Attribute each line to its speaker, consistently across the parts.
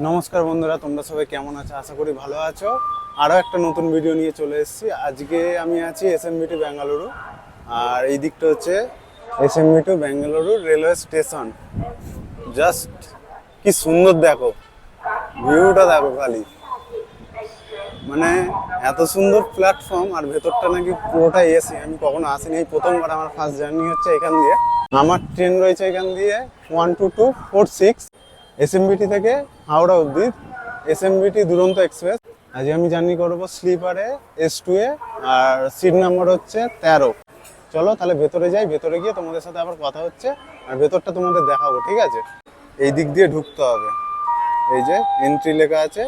Speaker 1: নমস্কার বন্ধুরা, তোমরা সবাই কেমন আছো? আশা করি ভালো আছো। আরও একটা নতুন ভিডিও নিয়ে চলে এসেছি। আজকে আমি আছি এস এম টু বেঙ্গালুরু আর এই দিকটা হচ্ছে S M T Bengaluru railway station just কি সুন্দর দেখো। ভিউটা দেখো খালি। মানে এত সুন্দর প্ল্যাটফর্ম আর ভেতরটা নাকি পুরোটা এসি আমি কখনো আসিনি। এই প্রথমবার আমার ফার্স্ট জার্নি হচ্ছে এখান দিয়ে। আমার ট্রেন রয়েছে এখান দিয়ে one two two four six SMVT থেকে হাওড়া অবধি এসএমবিটি দুরন্ত এক্সপ্রেস। আজ আমি জার্নি করব স্লিপারে এস টু এ, আর সিট নাম্বার হচ্ছে তেরো। চলো তাহলে ভেতরে যাই, ভেতরে গিয়ে তোমাদের সাথে আবার কথা হচ্ছে, আর ভেতরটা তোমাদের দেখাবো, ঠিক আছে? এই দিক দিয়ে ঢুকতে হবে। এই যে এন্ট্রি লেখা আছে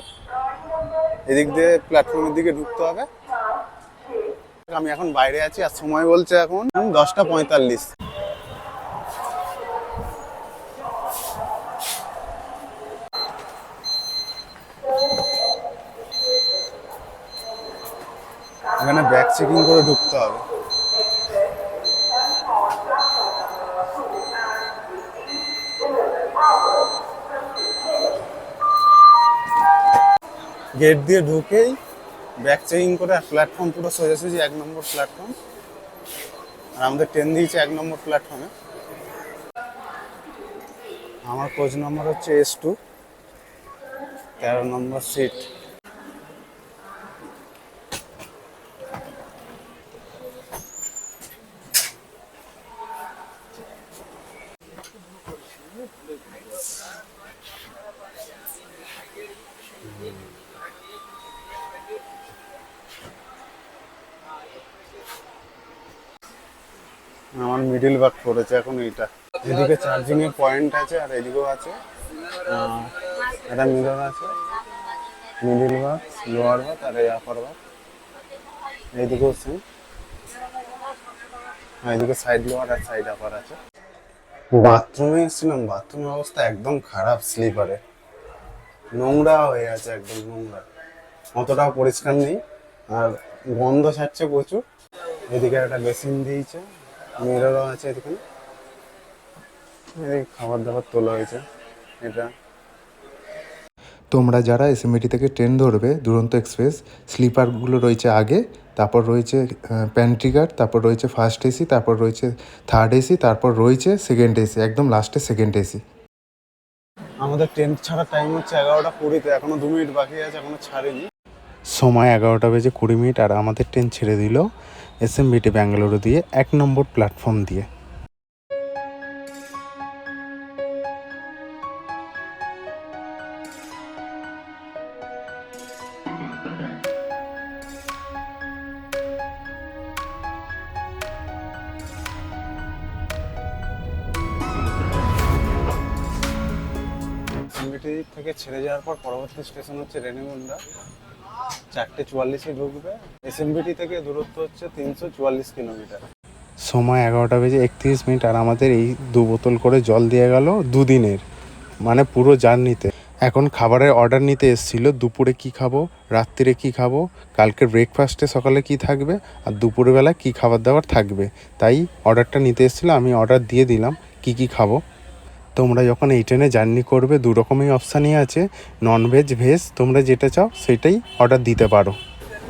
Speaker 1: এদিক দিয়ে প্ল্যাটফর্মের দিকে ঢুকতে হবে। আমি এখন বাইরে আছি, আর সময় বলছে এখন দশটা পঁয়তাল্লিশ। এখানে ব্যাগ চেকিং করে ঢুকতে হবে। গেট দিয়ে ঢুকেই ব্যাক চেকিং করে প্ল্যাটফর্ম পুরো সোজাসুজি এক নম্বর প্ল্যাটফর্ম আর আমাদের ট্রেন দিয়েছে এক নম্বর প্ল্যাটফর্মে আমার কোচ নম্বর হচ্ছে এস টু তেরো নম্বর সিট আমার মিডিল বার্থ পড়েছে এখন এইটা। এদিকে চার্জিং এর পয়েন্ট আছে আর এদিকেও আছে। একটা মিরর আছে মিডিল বার্থ লোয়ার বার্থ আর এই আপার বার্থ এইদিকেও সেম এইদিকে সাইড লোয়ার আর সাইড আপার আছে। বাথরুমে এসেছিলাম, বাথরুমের অবস্থা একদম খারাপ স্লিপারে নোংরা হয়ে আছে একদম নোংরা। অতটাও পরিষ্কার নেই, আর গন্ধ ছাড়ছে প্রচুর। এদিকে একটা বেসিন দিয়েছে মিররও আছে এদিকে। এদিকে খাবার দাবার তোলা হয়েছে, এটা।
Speaker 2: তোমরা যারা এসএমএটি থেকে ট্রেন ধরবে দুরন্ত এক্সপ্রেস স্লিপারগুলো রয়েছে আগে তারপর রয়েছে প্যান্ট্রিকার তারপর রয়েছে ফার্স্ট এসি তারপর রয়েছে থার্ড এসি তারপর রয়েছে সেকেন্ড এসি একদম লাস্টে সেকেন্ড এসি
Speaker 1: আমাদের ট্রেন ছাড়ার টাইম হচ্ছে এগারোটা কুড়িতে এখনও দু মিনিট বাকি আছে এখনও ছাড়েনি। সময় এগারোটা বেজে কুড়ি মিনিট আর আমাদের ট্রেন ছেড়ে দিল এস এম বিটি ব্যাঙ্গালুরু দিয়ে এক নম্বর প্ল্যাটফর্ম দিয়ে। ছেড়ে যাওয়ার পর পরবর্তী স্টেশন হচ্ছে রেনিগুন্ডা চারটে চুয়াল্লিশে ঢুকবে। এসএমবিটি থেকে দূরত্ব হচ্ছে তিনশো চুয়াল্লিশ কিলোমিটার। সময় এগারোটা বেজে একত্রিশ মিনিট আর আমাদের এই দু বোতল করে জল দিয়ে গেল দুদিনের মানে পুরো জার্নিতে। এখন খাবারের অর্ডার নিতে এসেছিল, দুপুরে কি খাব, রাত্রিরে কি খাব, কালকে ব্রেকফাস্টে সকালে কি থাকবে, আর দুপুরবেলা কি খাবার দাবার থাকবে। তাই অর্ডারটা নিতে এসেছিল, আমি অর্ডার দিয়ে দিলাম, কি কি খাব। তোমরা যখন এই ট্রেনে জার্নি করবে, দু রকমই অপশানই আছে। নন ভেজ ভেজ তোমরা যেটা চাও সেটাই অর্ডার দিতে পারো।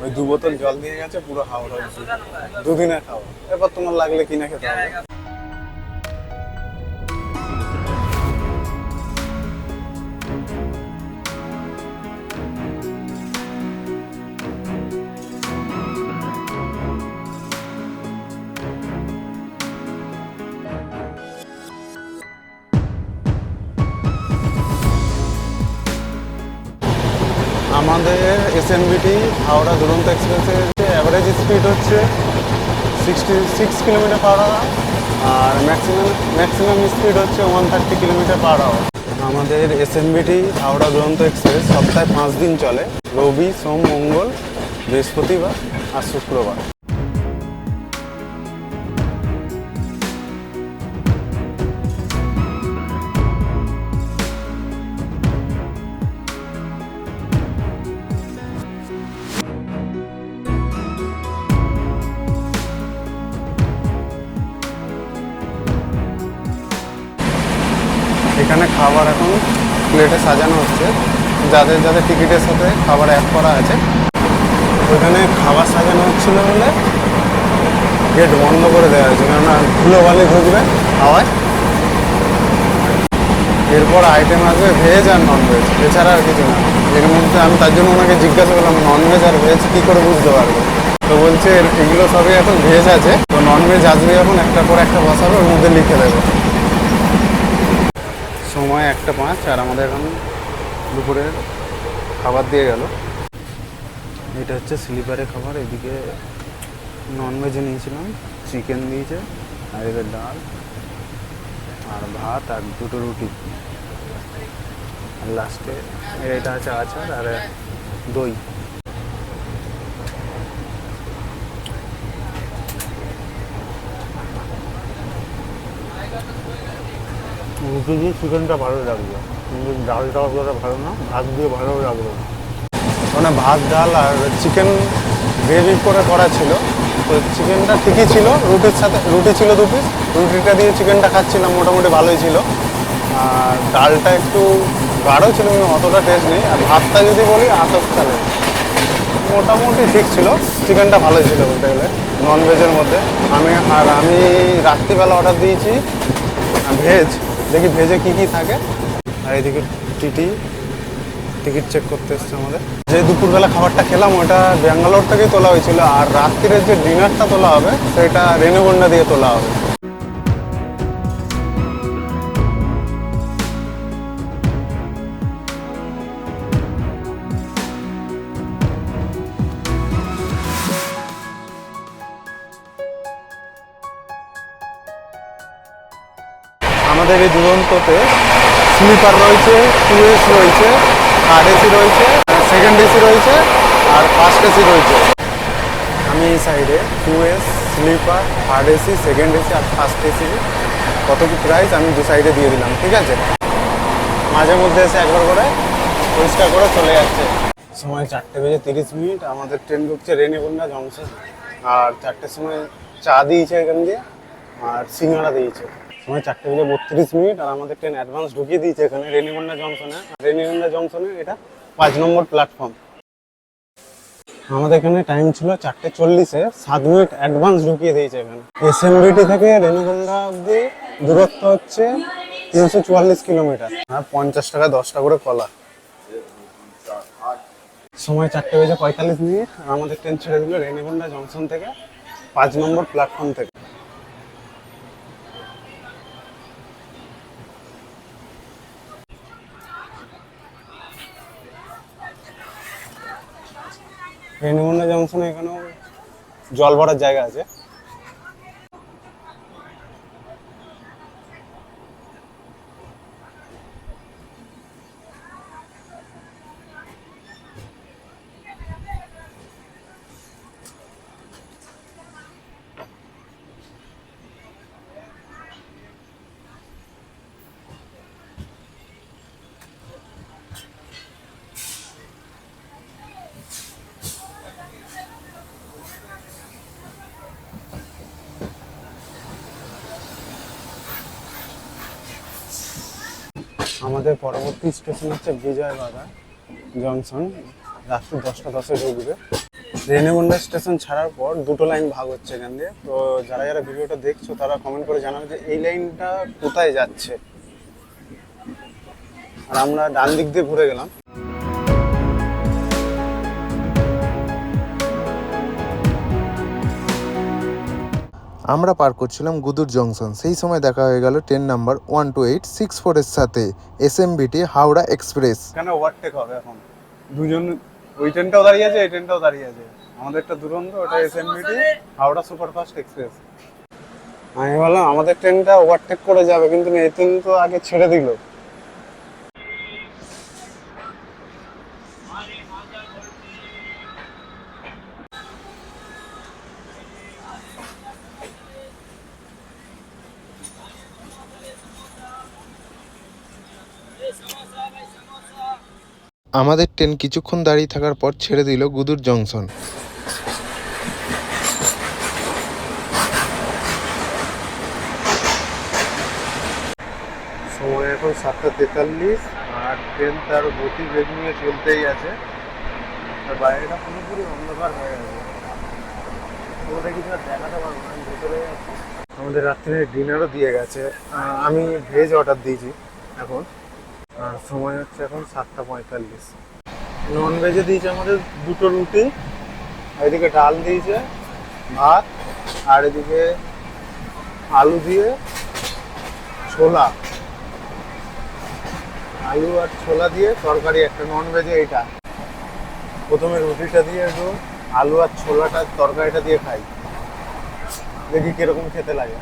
Speaker 1: ওই দু বোতল জল দিয়ে গেছে, পুরো হাওড়া দুদিনের খাওয়া। এবার তোমার লাগলে কিনে খেতে হবে। এসএনবিটি হাওড়া দুরন্ত এক্সপ্রেসের অ্যাভারেজ স্পিড হচ্ছে sixty six kilometre per hour আর ম্যাক্সিমাম ম্যাক্সিমাম স্পিড হচ্ছে one thirty kilometre per hour আমাদের এসএনবিটি হাওড়া দুরন্ত এক্সপ্রেস সপ্তাহে পাঁচ দিন চলে, রবি, সোম, মঙ্গল, বৃহস্পতিবার আর শুক্রবার। খাবার এখন প্লেটে সাজানো হচ্ছে। যাদের যাদের টিকিটের সাথে খাবার অ্যাড করা আছে। ওইখানে খাবার সাজানো হচ্ছিল বলে গেট বন্ধ করে দেওয়া হয়েছে। কেননা ধুলো বালি ঢুকবে হাওয়ায়। এরপর আইটেম আসবে ভেজ আর নন ভেজ এছাড়া আর কিছু না। এর মধ্যে আমি তার জন্য ওনাকে জিজ্ঞাসা করলাম নন ভেজ আর ভেজ কী করে বুঝতে পারব? তো বলছে এগুলো সবই এখন ভেজ আছে। তো নন ভেজ আসবে এখন একটা পর একটা বসাবে, ওর মধ্যে লিখে দেবে। সময় একটা পাঁচ, আর আমাদের এখন দুপুরের খাবার দিয়ে গেল। এটা হচ্ছে স্লিপারের খাবার, এদিকে ননভেজে নিয়েছিলাম চিকেন দিয়েছে, আর এদের ডাল, আর ভাত, আর দুটো রুটি। আর লাস্টে এটা আছে আচার আর দই। রুটি দিয়ে চিকেনটা ভালো লাগল। কিন্তু ডালটা অতটা ভালো না, ভাত দিয়ে ভালো লাগল মানে ভাত, ডাল আর চিকেন গ্রেভি করে করা ছিল। তো চিকেনটা ঠিকই ছিল, রুটির সাথে, রুটি ছিল দু পিস রুটিটা দিয়ে চিকেনটা খাচ্ছিলাম, মোটামুটি ভালোই ছিল। আর ডালটা একটু গাঢ় ছিল, কিন্তু অতটা টেস্ট নেই। আর ভাতটা যদি বলি আতপ চালে মোটামুটি ঠিক ছিল, চিকেনটা ভালোই ছিল বলতে গেলে নন ভেজের মধ্যে। আমি আর আমি রাত্রিবেলা অর্ডার দিয়েছি, ভেজ। দেখি ভেজে কি কি থাকে। আর এদিকে টিটি, টিকিট চেক করতে এসছে আমাদের। যে দুপুরবেলা খাবারটা খেলাম, ওটা ব্যাঙ্গালোর থেকেই তোলা হয়েছিল। আর রাত্রিরের যে ডিনারটা তোলা হবে, সেটা রেণুগন্ডা দিয়ে তোলা হবে। আমাদের এই দুরন্ততে স্লিপার রয়েছে টু এস রয়েছে থার্ড এসি রয়েছে সেকেন্ড এসি রয়েছে, আর ফার্স্ট এসি রয়েছে। আমি এই সাইডে two S sleeper third AC second AC আর ফার্স্ট এসি কত কি প্রাইস আমি দু সাইডে দিয়ে দিলাম, ঠিক আছে? মাঝে মধ্যে এসে একবার করে পরিষ্কার করে চলে যাচ্ছে। সময় চারটে বেজে তিরিশ মিনিট, আমাদের ট্রেন ঢুকছে রেনিগুন্ডা জংশন আর চারটের সময় চা দিয়েছে এখান দিয়ে, আর সিঙ্গারা দিয়েছে। সময় চারটে বেজে বত্রিশ মিনিট আর আমাদের ট্রেন অ্যাডভান্স ঢুকিয়ে দিয়েছে এখানে রেনিগুন্ডা জংশনে রেনিগুন্ডা জংশনে এটা পাঁচ নম্বর প্ল্যাটফর্ম আমাদের এখানে টাইম ছিল চারটে চল্লিশে সাত মিনিট অ্যাডভান্স ঢুকিয়ে দিয়েছে এখানে। এসএমবিটি থেকে রেণুগঙ্গা অব্দি দূরত্ব হচ্ছে তিনশো চুয়াল্লিশ কিলোমিটার। আর পঞ্চাশ টাকা দশটা করে কলা। সময় চারটে বেজে পঁয়তাল্লিশ মিনিট। আর আমাদের ট্রেন ছেড়ে দিল রেণিগুন্ডা জংশন থেকে পাঁচ নম্বর প্ল্যাটফর্ম থেকে। রেণিগুন্ডা জংশনে এখানেও জল ভরার জায়গা আছে। আমাদের পরবর্তী স্টেশন হচ্ছে বিজয়বাড়া জংশন রাত্রি দশটা দশে ঢুকবে। রেণিগুন্ডা স্টেশন ছাড়ার পর দুটো লাইন ভাগ হচ্ছে এখান দিয়ে। তো যারা যারা ভিডিওটা দেখছ, তারা কমেন্ট করে জানাবে যে এই লাইনটা কোথায় যাচ্ছে। আর আমরা ডান দিক দিয়ে ঘুরে গেলাম।
Speaker 2: আমরা পার করছিলাম গুদুর জংশন। সেই সময় দেখা হয়ে গেল train number one two eight six ফোরের সাথে এসএমবিটি হাওড়া এক্সপ্রেস।
Speaker 1: এখানে ওভারটেক হবে এখন। দুজন ওই ট্রেনটাও দাঁড়িয়ে আছে এই ট্রেনটাও দাঁড়িয়ে আছে। আমাদের একটা দুরন্ত ওটা এস এম বিটি হাওড়া সুপারফাস্ট এক্সপ্রেস। আমি বললাম আমাদের ট্রেনটা ওভারটেক করে যাবে কিন্তু এই ট্রেন তো আগে ছেড়ে দিল।
Speaker 2: আমাদের ট্রেন কিছুক্ষণ দাঁড়িয়ে থাকার পর ছেড়ে দিল গুদুর জংশন।
Speaker 1: সময় এখন সাতটা তেতাল্লিশ, আর ট্রেন তার গতি বেগ নিয়ে চলতেই আছে। আর বাইরেটা পুরোপুরি অন্ধকার হয়ে গেছে। ওটা কিছু আর দেখাতে পারব না ভেতরে আমাদের রাত্রে ডিনারও দিয়ে গেছে। আমি ভেজ অর্ডার দিয়েছি এখন। আর সময় হচ্ছে এখন সাতটা পঁয়তাল্লিশ। নন ভেজে দিয়েছে আমাদের দুটো রুটি, এদিকে ডাল দিয়েছে, ভাত, আর এদিকে আলু দিয়ে ছোলা। আলু আর ছোলা দিয়ে তরকারি একটা নন ভেজে এইটা। প্রথমে রুটিটা দিয়ে একটু আলু আর ছোলাটা তরকারিটা দিয়ে খাই। দেখি কীরকম খেতে লাগে।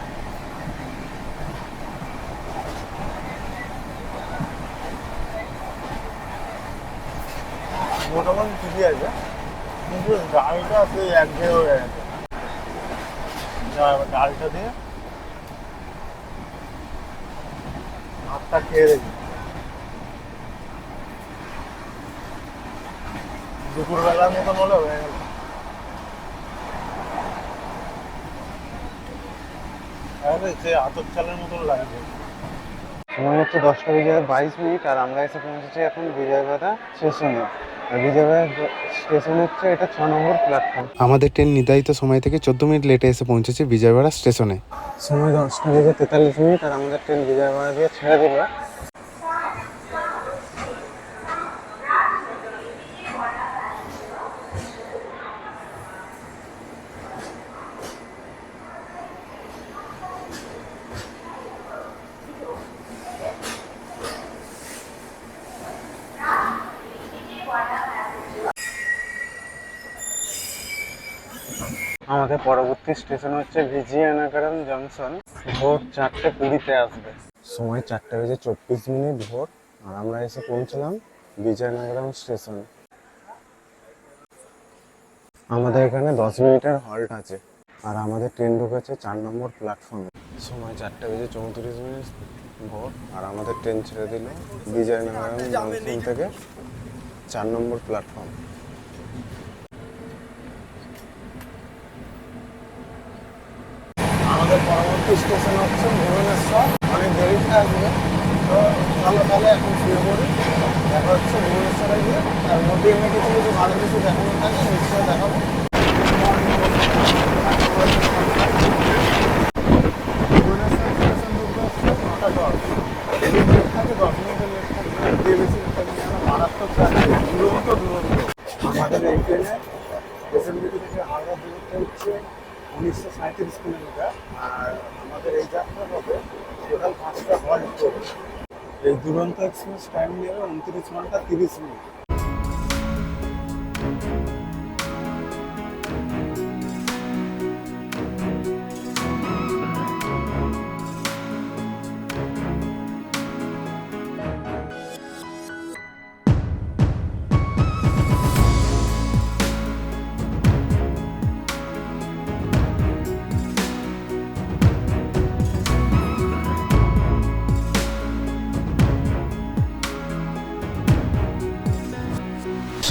Speaker 1: মোটামুটি ঠিকই আছে। কিন্তু ডালটা সেই একঘেয়ে হয়ে গেছে। ডালটা দিয়ে ভাতটা খেয়ে দেখি দুপুরবেলার মতন হলে হয়ে গেল। আতর চালের মতন লাগছে সময় হচ্ছে দশটা বেজে বাইশ মিনিট, আর আমরা এসে পৌঁছেছি এখন বিজয়বাড়া স্টেশনে। আর বিজয়বাড়া হচ্ছে এটা ছ নম্বর প্ল্যাটফর্ম
Speaker 2: আমাদের ট্রেন নির্ধারিত সময় থেকে চোদ্দ মিনিট লেটে এসে পৌঁছেছে বিজয়বাড়া স্টেশনে।
Speaker 1: সময় দশটা থেকে তেতাল্লিশ মিনিট আর আমাদের ট্রেন বিজয়বাড়া দিয়ে ছেড়ে দিল আমাদের পরবর্তী স্টেশন হচ্ছে ভিজিয়ানাগারাম জংশন। ভোর চারটে কুড়িতে আসবে। সময় চারটে বেজে চব্বিশ মিনিট ভোর, আর আমরা এসে পৌঁছলাম বিজয়নগরম স্টেশন। আমাদের এখানে দশ মিনিটের হল্ট আছে, আর আমাদের ট্রেন ঢুকেছে চার নম্বর প্ল্যাটফর্মে সময় চারটে বেজে চৌত্রিশ মিনিট ভোর, আর আমাদের ট্রেন ছেড়ে দিল বিজয়নগরম জংশন থেকে চার নম্বর প্ল্যাটফর্ম আমাদের পরবর্তী স্টেশন হচ্ছে ভুবনেশ্বর অনেক দেরিতে আসবে তো ভালো তাহলে এখন শুয়ে পড়ি দেখা হচ্ছে ভুবনেশ্বরে গিয়ে আর নদী এমনি কিছু কিছু ভালো কিছু দেখানো থাকে নিশ্চয়ই দেখাবো 130 స్టామినా 29 మాట 30 తిరిగి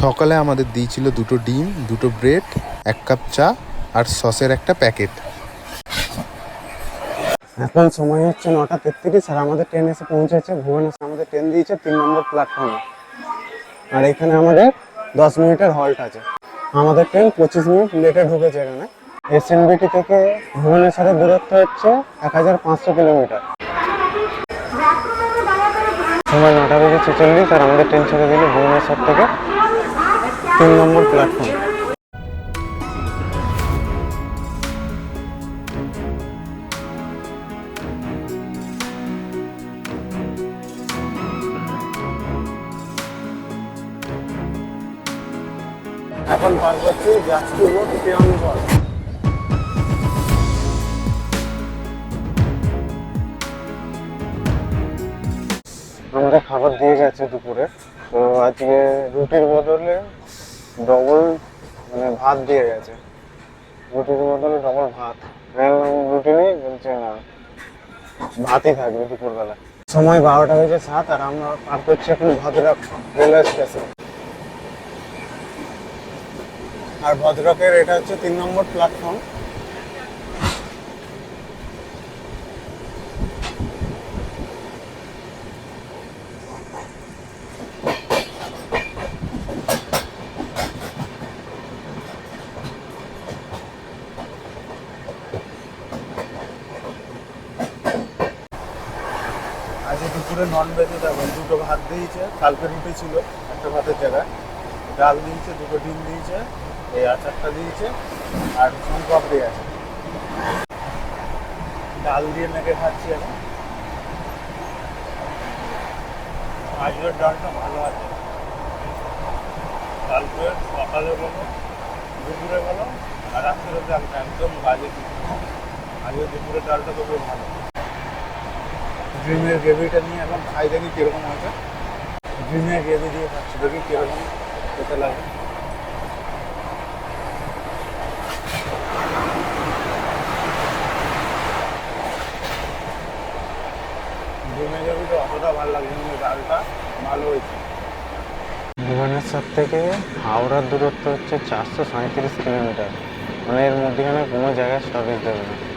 Speaker 2: সকালে আমাদের দিয়েছিল দুটো ডিম, দুটো ব্রেড, এক কাপ চা আর সসের একটা প্যাকেট।
Speaker 1: এখন সময় হচ্ছে নটা তেত্রিশ আর আমাদের ট্রেন এসে পৌঁছেছে, ভুবনেশ্বর। আমাদের ট্রেন দিয়েছে তিন নম্বর প্ল্যাটফর্মে আর এখানে আমাদের দশ মিনিটের হল্ট আছে। আমাদের ট্রেন পঁচিশ মিনিট লেটে ঢুকেছে এখানে। এসএনবিটি থেকে ভুবনেশ্বরের দূরত্ব হচ্ছে এক হাজার পাঁচশো কিলোমিটার। সময় নটা বেজে ছেচল্লিশ আর আমাদের ট্রেন ছেড়ে দিল ভুবনেশ্বর থেকে তিন নম্বর প্ল্যাটফর্ম এখন পার করছি রোড প্রিয়ঞ্চল আমাদের খাবার দিয়ে গেছে দুপুরে। তো আজকে রুটির বদলে ডবল মানে ভাত দিয়ে গেছে। রুটির বদলে ডবল ভাত। রুটি নেই, বলছে না, ভাতই থাকবে দুপুরবেলা। সময় বারোটা বেজে সাত, আর আমরা পার করছি এখন ভদ্রক রেলওয়ে স্টেশন। আর ভদ্রকের এটা হচ্ছে তিন নম্বর প্ল্যাটফর্ম দুপুরে নন ভেজে দেখুন দুটো ভাত দিয়েছে কালকে রুটি ছিল, একটা ভাতের জায়গায় ডাল দিয়েছে, দুটো ডিম দিয়েছে, এই আচারটা দিয়েছে, আর সোন পাপড়ি আছে। ডাল দিয়ে মেখে খাচ্ছি এখন আজকের ডালটা ভালো আছে। কালকে সকালে বলো, দুপুরে বলো, আর রাত্রে ডালটা একদম বাজে আজকে দুপুরে ডালটা তো ভালো। ড্রিমের গ্রেভিটা নিয়ে এখন খাই দেখি কীরকম আছে ড্রিমের গ্রেভি দিয়ে খাচ্ছি। দেখি কীরকম খেতে লাগে ড্রিমের গ্রেভিটা অতটা ভালো লাগছে কিন্তু ডালটা ভালো হয়েছে।
Speaker 3: ভুবনেশ্বর থেকে হাওড়ার দূরত্ব হচ্ছে চারশো সাঁত্রিশ কিলোমিটার। মানে এর মধ্যেখানে কোনো জায়গায় স্টপেজ দেবে না।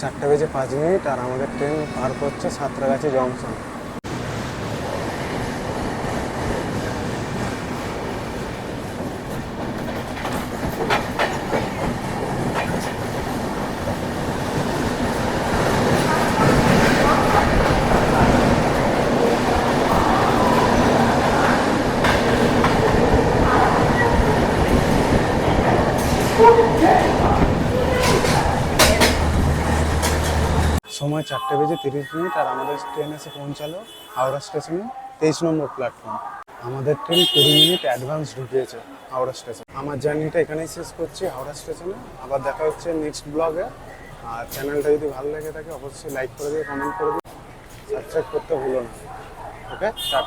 Speaker 1: চারটে বেজে পাঁচ মিনিট আর আমাদের ট্রেন পার করছে সাঁতরাগাছি জংশন। সময় চারটে বেজে তিরিশ মিনিট আর আমাদের ট্রেন এসে পৌঁছালো হাওড়া স্টেশনে তেইশ নম্বর প্ল্যাটফর্ম আমাদের ট্রেন কুড়ি মিনিট অ্যাডভান্স ঢুকিয়েছে হাওড়া স্টেশন আমার জার্নিটা এখানেই শেষ করছি হাওড়া স্টেশনে আবার দেখা হচ্ছে নেক্সট ব্লগে আর চ্যানেলটা যদি ভালো লাগে থাকে, অবশ্যই লাইক করে দিও কমেন্ট করে দিও। সাবস্ক্রাইব করতে ভুলো না। ওকে টাটা